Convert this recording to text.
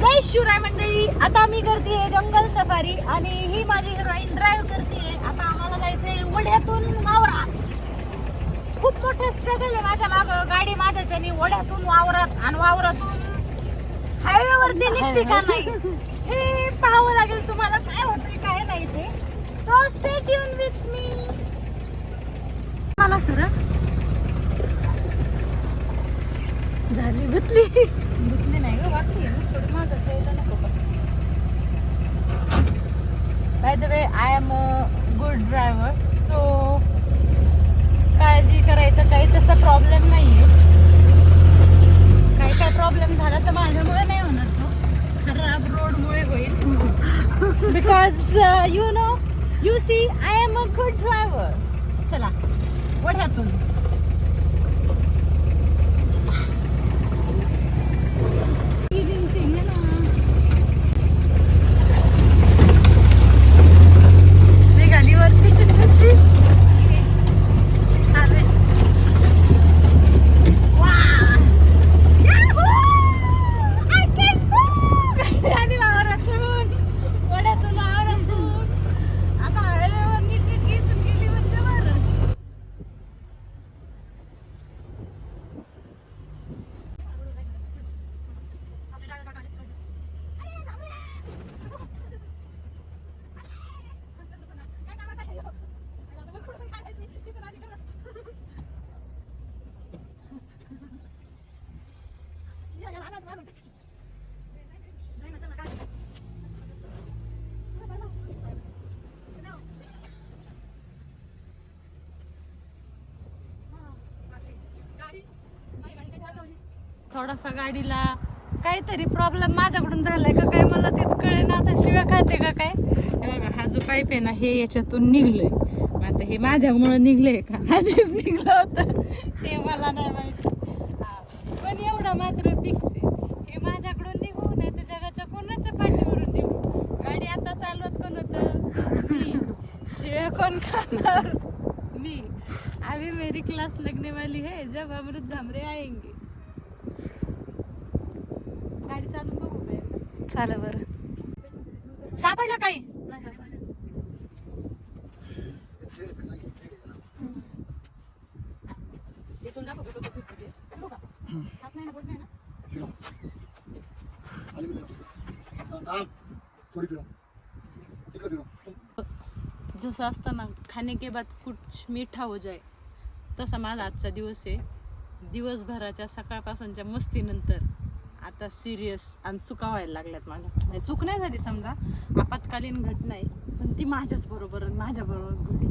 जय शिवराय मंडळी. आता मी करते जंगल सफारी आणि ही माझी हिरोईन ड्राईव्ह करते आता आम्हाला जायचंय वड्यातून वावरात. खूप मोठं स्ट्रगल आहे माझ्या माग. गाडी माझ्याच्यानी वड्यातून वावरात आणि वावरातून हायवे वरती निघते का नाही? हे पाहावं लागेल तुम्हाला. काय होतंय काय नाही ते. So stay tune with me मला सर. झाली भुतली. भुतली नाही ग वाटली थोडी माझं खायला नको by the way I am a good driver so काळजी करायचा काही तसा प्रॉब्लेम नाही आहे काही काय प्रॉब्लेम झाला तर माझ्यामुळे नाही होणार तो. खराब रोडमुळे होईल. Because you know you see I am a good driver चला वढ्यातून. थोडासा गाडीला काहीतरी प्रॉब्लेम माझ्याकडून झालाय का काय मला तेच कळे ना आता शिव्या खाते का काय? बघा हा जो पाईप आहे ना हे याच्यातून निघलंय. मग आता हे माझ्यामुळं निघलंय का? आधीच निघलं होतं. हे मला नाही माहिती. हा. पण एवढं मात्र फिक्स आहे. हे माझ्याकडून निघू नाही तर जगाच्या कोणाच्या पाठीवरून निघू? गाडी आता चालवत कोण होतं? मी. शिव्या कोण खाणार? मी. अभी मेरी क्लास लगने वाली है जब अमृत झामरे आएंगे. गाडी चालून बघू एकदा? चाल बरं सापडला काही नाही सापडलं. इथून दाखव कसं फिरतं ते. बघू का? हात नाही ना, बोट नाही ना? थोड़ी फिरो इकडे फिरो जसं असतं ना खाने के बाद कुछ मीठा हो जाए तसा माझा आजचा दिवस आहे दिवसभराच्या सकाळपासूनच्या मस्तीनंतर आता सिरियस आणि चुका व्हायला लागल्यात माझ्या. नाही चूक नाही झाली समजा आपत्कालीन घटना आहे पण ती माझ्याच बरोबर माझ्या बरोबरच घडली.